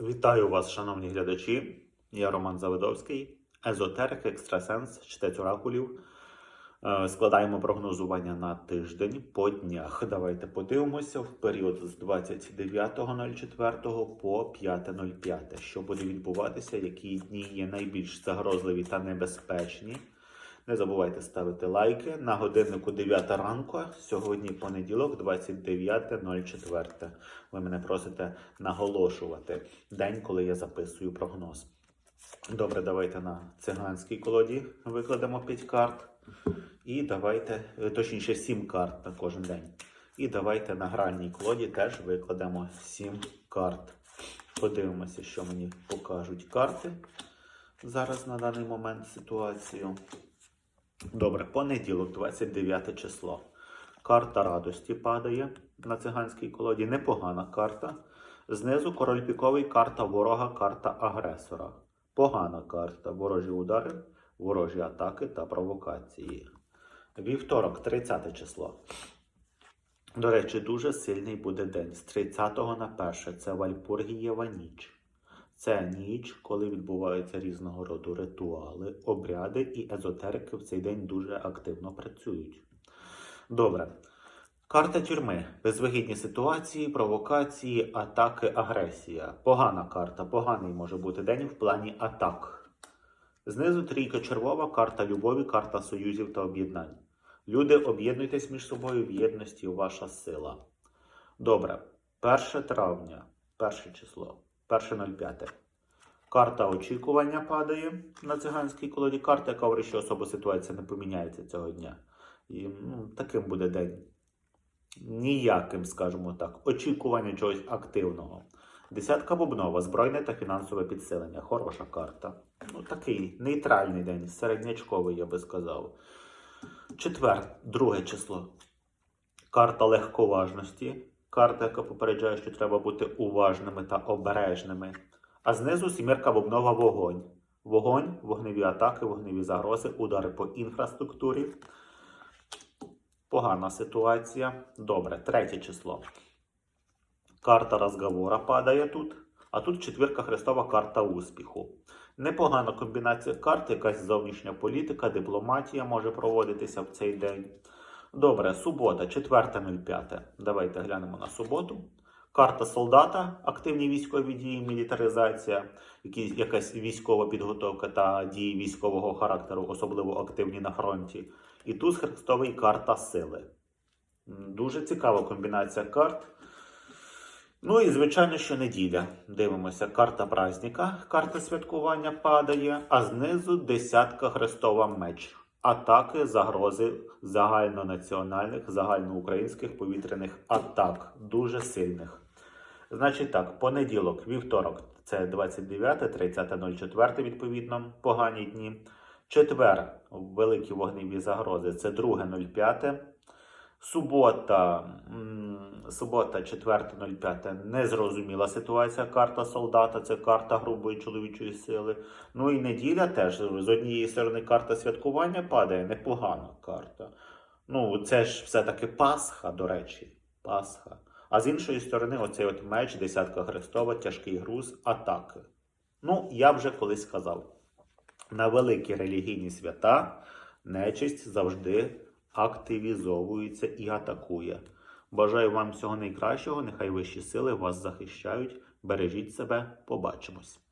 Вітаю вас, шановні глядачі. Я Роман Завидовський, езотерик, екстрасенс, чтець оракулів. Е, Складаємо прогнозування на тиждень по днях. Давайте подивимося в період з 29.04 по 5.05. Що буде відбуватися, які дні є найбільш загрозливі та небезпечні. Не забувайте ставити лайки. На годиннику 9 ранку. Сьогодні понеділок, 29.04. Ви мене просите наголошувати день, коли я записую прогноз. Добре, давайте на циганській колоді викладемо 5 карт. І давайте, е, точніше, 7 карт на кожен день. І давайте на гральній колоді теж викладемо 7 карт. Подивимося, що мені покажуть карти зараз на даний момент ситуацію. Добре, понеділок, 29 число. Карта радості падає на циганській колоді. Непогана карта. Знизу король піковий, карта ворога, карта агресора. Погана карта. Ворожі удари, ворожі атаки та провокації. Вівторок, 30 число. До речі, дуже сильний буде день. З 30 на 1 це Вальпургієва ніч. Це ніч, коли відбуваються різного роду ритуали, обряди і езотерики в цей день дуже активно працюють. Добре. Карта тюрми. Безвигідні ситуації, провокації, атаки, агресія. Погана карта. Поганий може бути день в плані атак. Знизу трійка червова, карта любові, карта союзів та об'єднань. Люди, об'єднуйтесь між собою в єдності ваша сила. Добре. 1 травня, перше число, 1.05. Карта очікування падає на циганській колоді. Карта, яка говорить, що особа ситуація не поміняється цього дня. І ну, таким буде день. Ніяким, скажімо так, очікування чогось активного. Десятка бубнова, збройне та фінансове підсилення. Хороша карта. Ну, такий нейтральний день, середнячковий, я би сказав. Четвер, друге число. Карта легковажності. Карта, яка попереджає, що треба бути уважними та обережними. А знизу сімірка бубнова вогонь. Вогонь, вогневі атаки, вогневі загрози, удари по інфраструктурі. Погана ситуація. Добре, третє число. Карта розговора падає тут. А тут четвірка хрестова карта успіху. Непогана комбінація карт, якась зовнішня політика, дипломатія може проводитися в цей день. Добре, субота, 4.05. Давайте глянемо на суботу. Карта солдата, активні військові дії, мілітаризація, якісь, якась військова підготовка та дії військового характеру, особливо активні на фронті. І туз хрестовий карта сили. Дуже цікава комбінація карт. Ну і звичайно, що неділя. Дивимося, карта праздника, карта святкування падає, а знизу десятка хрестова меч. Атаки, загрози загальнонаціональних, загальноукраїнських повітряних атак, дуже сильних. Значить так, понеділок, вівторок, це 29, 30.04, відповідно, погані дні. Четвер, великі вогневі загрози, це 2.05. Субота, субота, 4.05, незрозуміла ситуація. Карта солдата, це карта грубої чоловічої сили. Ну і неділя теж з однієї сторони карта святкування падає, непогана карта. Ну, це ж все-таки Пасха, до речі. Пасха. А з іншої сторони, оцей от меч, десятка хрестова, тяжкий груз, атаки. Ну, я вже колись сказав. На великі релігійні свята нечисть завжди активізовується і атакує. Бажаю вам всього найкращого. Нехай вищі сили вас захищають. Бережіть себе. Побачимось.